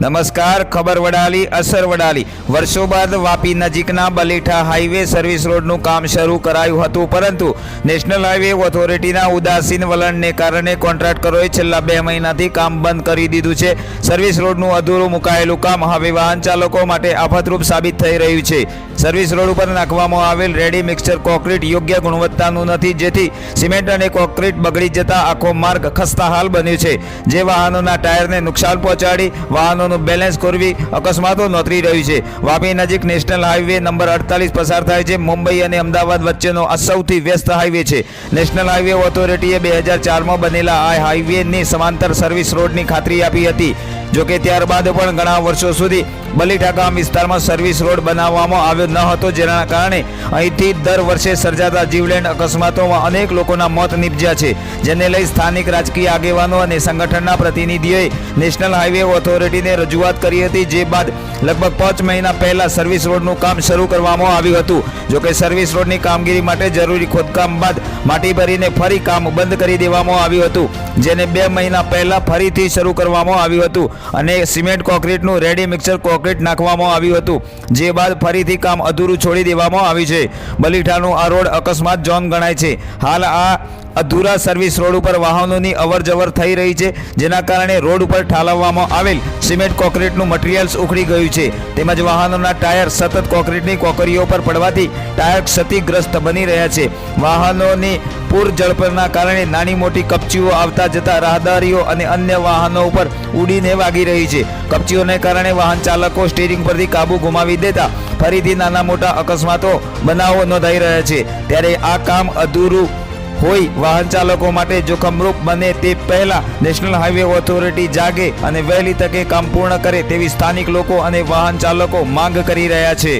નમસ્કાર, ખબર વડાલી, અસર વડાલી. વર્ષો બાદ વાપી નજીકના બલીઠા હાઈવે સર્વિસ રોડનું કામ શરૂ કરાયું હતું, પરંતુ નેશનલ હાઈવે ઓથોરિટીના ઉદાસીન વલણને કારણે કોન્ટ્રાક્ટરોએ છેલ્લા બે મહિનાથી કામ બંધ કરી દીધું છે. સર્વિસ રોડનું અધૂરું મુકાયેલું કામ હવે વાહન ચાલકો માટે આફતરૂપ સાબિત થઈ રહ્યું છે. સર્વિસ રોડ ઉપર નાખવામાં આવેલ રેડી મિક્સચર કોન્ક્રીટ યોગ્ય ગુણવત્તાનું નથી, જેથી સિમેન્ટ અને કોન્ક્રીટ બગડી જતા આખો માર્ગ ખસ્તાહાલ બન્યો છે. જે વાહનોના ટાયરને નુકસાન પહોંચાડી વાહનોનું બેલેન્સ ખોરવી અકસ્માતો નોતરી રહ્યું છે. વાપી નજીક નેશનલ હાઈવે નંબર અડતાલીસ પસાર થાય છે. મુંબઈ અને અમદાવાદ વચ્ચેનો આ સૌથી વ્યસ્ત હાઈવે છે. નેશનલ હાઈવે ઓથોરિટીએ બે હજાર ચારમાં બનેલા આ હાઈવેની સમાંતર સર્વિસ રોડની ખાતરી આપી હતી. જોકે ત્યારબાદ પણ ઘણા વર્ષો સુધી બલીઠા ગામ વિસ્તારમાં સર્વિસ રોડ બનાવવામાં આવ્યો ન હતો. જેના કારણે અહીંથી દર વર્ષે સર્જાતા જીવલેણ અકસ્માતોમાં અનેક લોકોના મોત નિપજ્યા છે, જેને લઈ સ્થાનિક રાજકીય આગેવાનો અને સંગઠનના પ્રતિનિધિઓએ નેશનલ હાઈવે ઓથોરિટીને રજૂઆત કરી હતી, જે બાદ લગભગ પાંચ મહિના પહેલા સર્વિસ રોડનું કામ શરૂ કરવામાં આવ્યું હતું. જોકે સર્વિસ રોડની કામગીરી માટે જરૂરી ખોદકામ બાદ માટી ભરીને ફરી કામ બંધ કરી દેવામાં આવ્યું હતું, જેને બે મહિના પહેલા ફરીથી શરૂ કરવામાં આવ્યું હતું. અને સિમેન્ટ કોન્ક્રીટનું રેડી મિક્સર કોન્ક્રીટ નાખવામાં આવ્યું હતું, જે બાદ ફરીથી કામ અધૂરું છોડી દેવામાં આવ્યું છે. બલીઠાનું આ રોડ અકસ્માત ઝોન ગણાય છે. હાલ આ અધૂરા સર્વિસ રોડ ઉપર વાહનોની અવર જવર થઈ રહી છે, જેના કારણે રોડ ઉપર ઠાલવવામાં આવેલ સિમેન્ટ કોન્ક્રીટનું મટીરિયલ્સ ઉખડી ગયું છે. તેમજ વાહનોના ટાયર સતત કોન્ક્રીટની કોકરીઓ પર પડવાથી ટાયર ક્ષતિગ્રસ્ત બની રહ્યા છે. વાહનોની પૂર ઝડપના કારણે નાની મોટી કપચીઓ આવતા જતા રાહદારીઓ અને અન્ય વાહનો ઉપર ઉડીને વાગી રહી છે. કપચીઓને કારણે વાહન ચાલકો સ્ટીરિંગ પરથી કાબુ ગુમાવી દેતા ફરીથી નાના મોટા અકસ્માતો, બનાવો નોંધાઈ રહ્યા છે. ત્યારે આ કામ અધૂરું હોય, વાહન ચાલકો માટે જોખમરૂપ બને તે પહેલા નેશનલ હાઈવે ઓથોરિટી જાગે અને વહેલી તકે કામ પૂર્ણ કરે તેવી સ્થાનિક લોકો અને વાહન ચાલકો માંગ કરી રહ્યા છે.